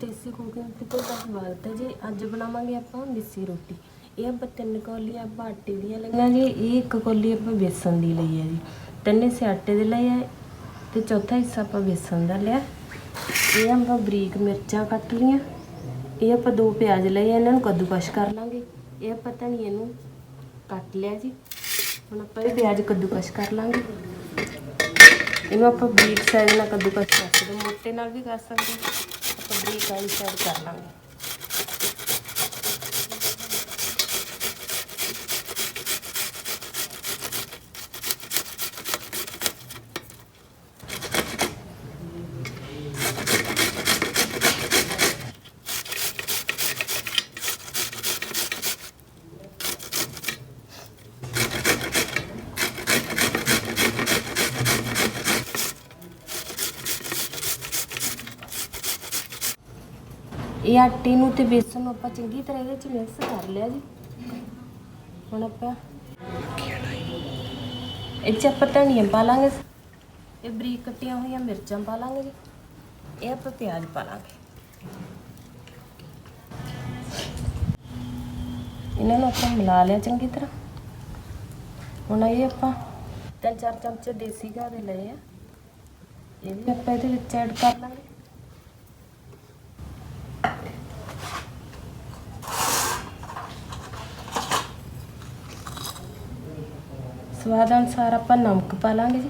ਦੇਸੀ cooking ਤੇ ਤੁਹਾਡਾ ਸਵਾਗਤ ਹੈ ਜੀ ਅੱਜ ਬਣਾਵਾਂਗੇ ਆਪਾਂ ਦੇਸੀ ਰੋਟੀ। ਇਹ ਆਪਾਂ ਤਿੰਨ ਕੌਲੀ ਆਪਾਂ ਆਟੇ ਦੀਆਂ ਲਈਆਂ ਜੀ। ਇਹ ਇੱਕ ਕੌਲੀ ਆਪਾਂ ਬੇਸਣ ਦੀ ਲਈ ਹੈ ਜੀ। ਤਿੰਨ ਹਿੱਸੇ ਆਟੇ ਦੇ ਲਏ ਆ ਤੇ ਚੌਥਾ ਹਿੱਸਾ ਆਪਾਂ ਬੇਸਣ ਦਾ ਲਿਆ। ਇਹ ਆਪਾਂ ਬਰੀਕ ਮਿਰਚਾਂ ਕੱਟ ਲੀਆਂ ਇਹ ਆਪਾਂ ਦੋ ਪਿਆਜ਼ ਲਏ ਆ ਇਹਨਾਂ ਨੂੰ ਕੱਦੂਕਸ਼ ਕਰ ਲਾਂਗੇ। ਇਹ ਆਪਾਂ ਧਨੀਏ ਨੂੰ ਕੱਟ ਲਿਆ ਜੀ। ਹੁਣ ਆਪਾਂ ਇਹ ਪਿਆਜ਼ ਕੱਦੂਕਸ਼ ਕਰ ਲਾਂਗੇ। ਇਹਨੂੰ ਆਪਾਂ ਬਰੀਕ ਸਾਈਜ਼ ਨਾਲ ਕੱਦੂਕਸ ਕਰ ਸਕਦੇ ਮੋਟੇ ਨਾਲ ਵੀ ਕਰ ਸਕਦੇ ਹਾਂ। ਆਪਾਂ ਬਰੀਕ ਵਾਲੀ ਸਾਈਡ ਕਰ ਇਹ ਆਟੇ ਨੂੰ ਤੇ ਬੇਸਨ ਨੂੰ ਆਪਾਂ ਚੰਗੀ ਤਰ੍ਹਾਂ ਇਹਦੇ ਵਿੱਚ ਮਿਕਸ ਕਰ ਲਿਆ ਜੀ। ਹੁਣ ਆਪਾਂ ਇਹ 'ਚ ਆਪਾਂ ਧਨੀਆ ਪਾ ਲਾਂਗੇ। ਇਹ ਬਰੀਕ ਕੱਟੀਆਂ ਹੋਈਆਂ ਮਿਰਚਾਂ ਪਾ ਲਾਂਗੇ ਜੀ। ਇਹ ਆਪਾਂ ਪਿਆਜ਼ ਪਾ ਲਾਂਗੇ। ਇਹਨਾਂ ਨੂੰ ਆਪਾਂ ਮਿਲਾ ਲਿਆ ਚੰਗੀ ਤਰ੍ਹਾਂ। ਹੁਣ ਇਹ ਆਪਾਂ ਤਿੰਨ ਚਾਰ ਚਮਚੇ ਦੇਸੀ ਘਾ ਦੇ ਲਏ ਆ। ਇਹ ਵੀ ਆਪਾਂ ਇਹਦੇ ਵਿੱਚ ਐਡ ਕਰ ਲਾਂਗੇ। ਸਵਾਦ ਅਨੁਸਾਰ ਆਪਾਂ ਨਮਕ ਪਾ ਲਾਂਗੇ ਜੀ।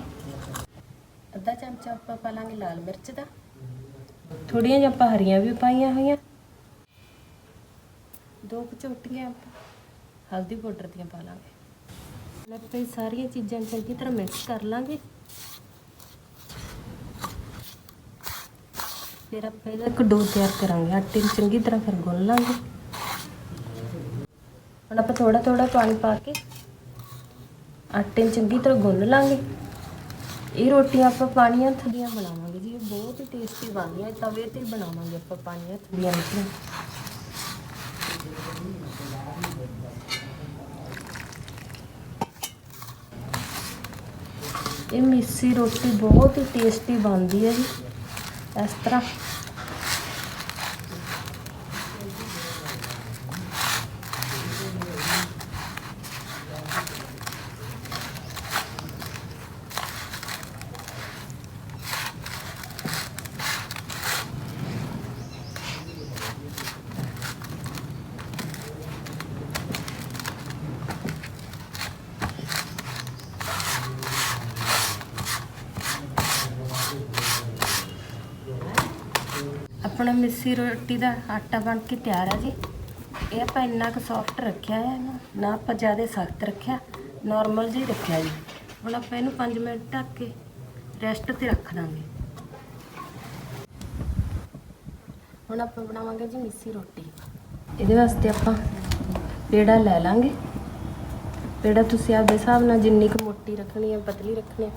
ਅੱਧਾ ਚਮਚਾ ਆਪਾਂ ਪਾ ਲਾਂਗੇ ਲਾਲ ਮਿਰਚ ਦਾ। ਥੋੜੀਆਂ ਜਿਹੀਆਂ ਆਪਾਂ ਹਰੀਆਂ ਵੀ ਪਾਈਆਂ ਹੋਈਆਂ। ਦੋ ਕਚੋਟੀਆਂ ਆਪਾਂ ਹਲਦੀ ਪਾਊਡਰ ਦੀਆਂ ਪਾ ਲਾਂਗੇ। ਹੁਣ ਆਪਾਂ ਇਹ ਸਾਰੀਆਂ ਚੀਜ਼ਾਂ ਨੂੰ ਚੰਗੀ ਤਰ੍ਹਾਂ ਮਿਕਸ ਕਰ ਲਾਂਗੇ। ਫਿਰ ਆਪਾਂ ਇਹਦਾ ਇੱਕ ਡੋ ਤਿਆਰ ਕਰਾਂਗੇ। ਆਟੇ ਨੂੰ ਚੰਗੀ ਤਰ੍ਹਾਂ ਫਿਰ ਗੁੰਨ ਲਾਂਗੇ। ਹੁਣ ਆਪਾਂ ਥੋੜਾ ਥੋੜਾ ਪਾਣੀ ਪਾ ਕੇ ਆਟੇ ਨੂੰ ਚੰਗੀ ਤਰ੍ਹਾਂ ਗੁੰਨ ਲਾਂਗੇ। ਇਹ ਰੋਟੀਆਂ ਆਪਾਂ ਪਾਣੀ ਹੱਥ ਦੀਆਂ ਬਣਾਵਾਂਗੇ ਜੀ। ਇਹ ਬਹੁਤ ਹੀ ਟੇਸਟੀ ਬਣਦੀਆਂ ਤਵੇ ਤੇ ਬਣਾਵਾਂਗੇ ਆਪਾਂ ਪਾਣੀ ਹੱਥ ਦੀਆਂ ਰੋਟੀਆਂ ਇਹ ਮਿੱਸੀ ਰੋਟੀ ਬਹੁਤ ਹੀ ਟੇਸਟੀ ਬਣਦੀ ਹੈ ਜੀ। ਇਸ ਤਰ੍ਹਾਂ ਆਪਣਾ ਮਿੱਸੀ ਰੋਟੀ ਦਾ ਆਟਾ ਬਣ ਕੇ ਤਿਆਰ ਆ ਜੀ। ਇਹ ਆਪਾਂ ਇੰਨਾ ਕੁ ਸੌਫਟ ਰੱਖਿਆ ਹੈ ਇਹਨੂੰ, ਨਾ ਆਪਾਂ ਜ਼ਿਆਦਾ ਸਖਤ ਰੱਖਿਆ ਨਾਰਮਲ ਜਿਹਾ ਰੱਖਿਆ ਜੀ। ਹੁਣ ਆਪਾਂ ਇਹਨੂੰ 5 ਮਿੰਟ ਢੱਕ ਕੇ ਰੈਸਟ ਤੇ ਰੱਖ ਦਾਂਗੇ। ਹੁਣ ਆਪਾਂ ਬਣਾਵਾਂਗੇ ਜੀ ਮਿੱਸੀ ਰੋਟੀ। ਇਹਦੇ ਵਾਸਤੇ ਆਪਾਂ ਪੇੜਾ ਲੈ ਲਾਂਗੇ। ਪੇੜਾ ਤੁਸੀਂ ਆਪਦੇ ਹਿਸਾਬ ਨਾਲ ਜਿੰਨੀ ਕੁ ਮੋਟੀ ਰੱਖਣੀ ਹੈ, ਪਤਲੀ ਰੱਖਣੀ ਹੈ,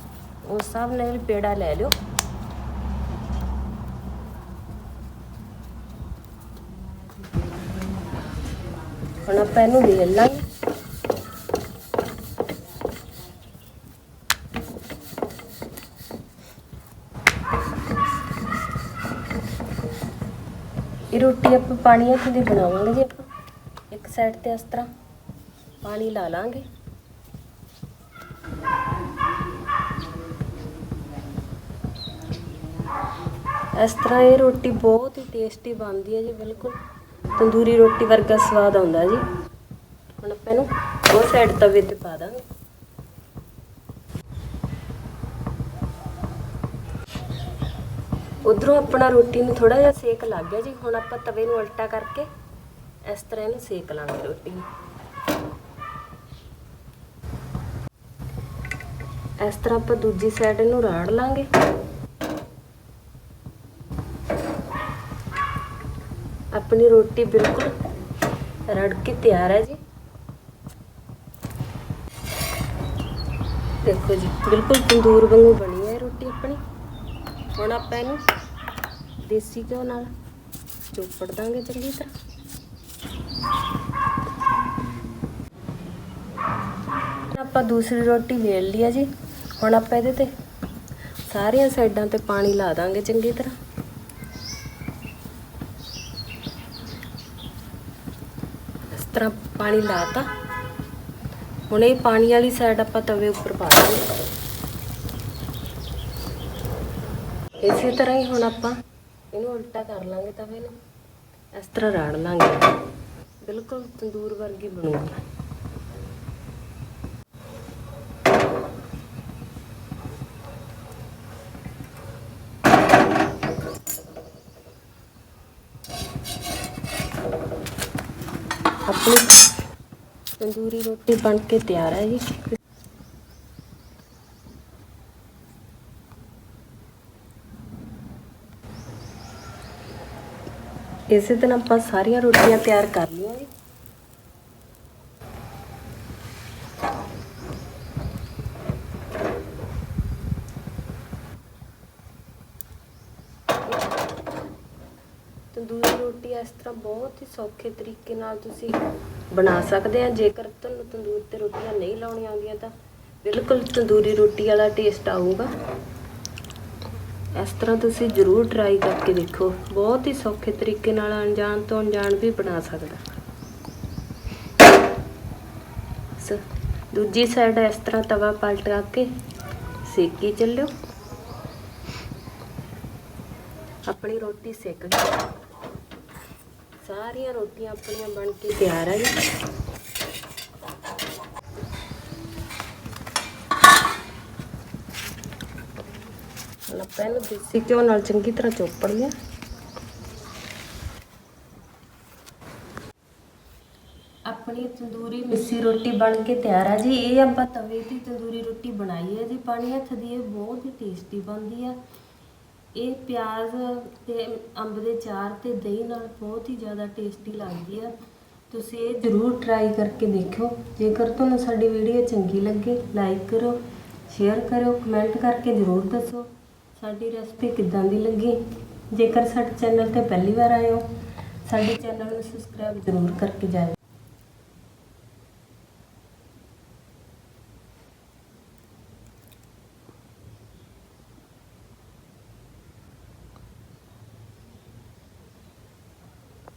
ਉਸ ਹਿਸਾਬ ਨਾਲ ਪੇੜਾ ਲੈ ਲਿਓ। ਹੁਣ ਆਪਾਂ ਇਹਨੂੰ ਵੇਲ ਲਾਂਗੇ। ਇਹ ਰੋਟੀ ਆਪਾਂ ਪਾਣੀ ਹੱਥ ਦੀ ਬਣਾਵਾਂਗੇ ਜੀ ਆਪਾਂ। ਇੱਕ ਸਾਈਡ ਤੇ ਇਸ ਤਰ੍ਹਾਂ ਪਾਣੀ ਲਾ ਲਾਂਗੇ। ਇਸ ਤਰ੍ਹਾਂ ਇਹ ਰੋਟੀ ਬਹੁਤ ਹੀ ਟੇਸਟੀ ਬਣਦੀ ਹੈ ਜੀ, ਬਿਲਕੁਲ। ਤੰਦੂਰੀ ਰੋਟੀ ਵਰਗਾ ਸਵਾਦ ਆਉਂਦਾ ਜੀ। ਹੁਣ ਆਪਾਂ ਇਹਨੂੰ ਉਹ ਸਾਈਡ ਤਵੇ ਤੇ ਪਾ ਦਾਂਗੇ। ਉਧਰੋਂ ਆਪਣਾ ਰੋਟੀ ਨੂੰ ਥੋੜਾ ਜਿਹਾ ਸੇਕ ਲੱਗ ਗਿਆ ਜੀ। ਹੁਣ ਆਪਾਂ ਤਵੇ ਨੂੰ ਉਲਟਾ ਕਰਕੇ ਇਸ ਤਰ੍ਹਾਂ ਇਹਨੂੰ ਸੇਕ ਲਾਂਗੇ ਰੋਟੀ ਨੂੰ। ਇਸ ਤਰ੍ਹਾਂ ਆਪਾਂ ਦੂਜੀ ਸਾਈਡ ਇਹਨੂੰ ਰਾੜ ਲਾਂਗੇ। ਆਪਣੀ ਰੋਟੀ ਬਿਲਕੁਲ ਰੜ ਕੇ ਤਿਆਰ ਹੈ ਜੀ। ਦੇਖੋ ਜੀ, ਬਿਲਕੁਲ ਤੰਦੂਰ ਵਾਂਗੂ ਬਣੀ ਹੈ ਰੋਟੀ ਆਪਣੀ। ਹੁਣ ਆਪਾਂ ਇਹਨੂੰ ਦੇਸੀ ਘਿਓ ਨਾਲ ਚੋਪੜ ਦਾਂਗੇ ਚੰਗੀ ਤਰ੍ਹਾਂ। ਆਪਾਂ ਦੂਸਰੀ ਰੋਟੀ ਵੇਲ ਲਈ ਆ ਜੀ। ਹੁਣ ਆਪਾਂ ਇਹਦੇ ਤੇ ਸਾਰੀਆਂ ਸਾਈਡਾਂ ਤੇ ਪਾਣੀ ਲਾ ਦਾਂਗੇ ਚੰਗੀ ਤਰ੍ਹਾਂ। ਤਰ੍ਹਾਂ ਪਾਣੀ ਲਾਤਾ। ਹੁਣ ਇਹ ਪਾਣੀ ਵਾਲੀ ਸਾਈਡ ਆਪਾਂ ਤਵੇ ਉੱਪਰ ਪਾ ਦਾਂਗੇ ਇਸੇ ਤਰ੍ਹਾਂ ਹੀ ਹੁਣ ਆਪਾਂ ਇਹਨੂੰ ਉਲਟਾ ਕਰ ਲਾਂਗੇ ਤਵੇ ਨੂੰ। ਇਸ ਤਰ੍ਹਾਂ ਰਾੜ ਲਾਂਗੇ। ਬਿਲਕੁਲ ਤੰਦੂਰ ਵਰਗੀ ਬਣੂਗੀ। ਆਪਣੀ ਤੰਦੂਰੀ ਰੋਟੀ ਬਣ ਕੇ ਤਿਆਰ ਹੈ ਜੀ। ਇਸੇ ਤਰ੍ਹਾਂ ਆਪਾਂ ਸਾਰੀਆਂ ਰੋਟੀਆਂ ਤਿਆਰ ਕਰ ਲਈਆਂ ਜੀ। ਤੰਦੂਰੀ ਰੋਟੀ ਇਸ ਤਰ੍ਹਾਂ ਬਹੁਤ ਹੀ ਸੌਖੇ ਤਰੀਕੇ ਨਾਲ ਤੁਸੀਂ ਬਣਾ ਸਕਦੇ ਆ। ਜੇਕਰ ਤੁਹਾਨੂੰ ਤੰਦੂਰ ਤੇ ਰੋਟੀਆਂ ਨਹੀਂ ਲਾਉਣੀਆਂ ਆਉਂਦੀਆਂ ਤਾਂ ਬਿਲਕੁਲ ਤੰਦੂਰੀ ਰੋਟੀ ਵਾਲਾ ਟੇਸਟ ਆਊਗਾ। ਇਸ ਤਰ੍ਹਾਂ ਤੁਸੀਂ ਜ਼ਰੂਰ ਟਰਾਈ ਕਰਕੇ ਦੇਖੋ। ਬਹੁਤ ਹੀ ਸੌਖੇ ਤਰੀਕੇ ਨਾਲ ਅਣਜਾਣ ਤੋਂ ਅਣਜਾਣ ਵੀ ਬਣਾ ਸਕਦਾ। ਸ- ਦੂਜੀ ਸਾਈਡ ਇਸ ਤਰ੍ਹਾਂ ਤਵਾ ਪਲਟਾ ਕੇ ਸੇਕੀ ਚੱਲਿਓ। ਆਪਣੀ ਰੋਟੀ ਸੇਕ ਗਈ ਸਾਰੀਆਂ ਰੋਟੀਆਂ ਆਪਣੀਆਂ ਬਣ ਕੇ ਤਿਆਰ ਆ ਜੀ। ਹੁਣ ਆਪਾਂ ਦੇਸੀ ਘਿਓ ਨਾਲ ਚੰਗੀ ਤਰ੍ਹਾਂ ਚੋਪੜ ਲਿਆ ਆਪਣੀ ਤੰਦੂਰੀ ਮਿੱਸੀ ਰੋਟੀ ਬਣ ਕੇ ਤਿਆਰ ਆ ਜੀ। ਇਹ ਆਪਾਂ ਤਵੇ ਦੀ ਤੰਦੂਰੀ ਰੋਟੀ ਬਣਾਈ ਹੈ ਜੀ। ਪਾਣੀ ਹੱਥ ਦੀ ਇਹ ਬਹੁਤ ਹੀ ਟੇਸਟੀ ਬਣਦੀ ਆ। ਇਹ ਪਿਆਜ਼ ਤੇ ਅੰਬ ਦੇ ਚਾਰ ਤੇ ਦਹੀਂ ਨਾਲ ਬਹੁਤ ਹੀ ਜ਼ਿਆਦਾ ਟੇਸਟੀ ਲੱਗਦੀ ਆ। ਤੁਸੀਂ ਇਹ ਜ਼ਰੂਰ ਟਰਾਈ ਕਰਕੇ ਦੇਖਿਓ। ਜੇਕਰ ਤੁਹਾਨੂੰ ਸਾਡੀ ਵੀਡੀਓ ਚੰਗੀ ਲੱਗੇ ਲਾਈਕ ਕਰੋ ਸ਼ੇਅਰ ਕਰੋ ਕਮੈਂਟ ਕਰਕੇ ਜ਼ਰੂਰ ਦੱਸੋ ਸਾਡੀ ਰੈਸਪੀ ਕਿੱਦਾਂ ਦੀ ਲੱਗੀ। ਜੇਕਰ ਸਾਡੇ ਚੈਨਲ ਤੇ ਪਹਿਲੀ ਵਾਰ ਆਏ ਹੋ, ਸਾਡੇ ਚੈਨਲ ਨੂੰ ਸਬਸਕ੍ਰਾਈਬ ਜ਼ਰੂਰ ਕਰਕੇ ਜਾਇਓ।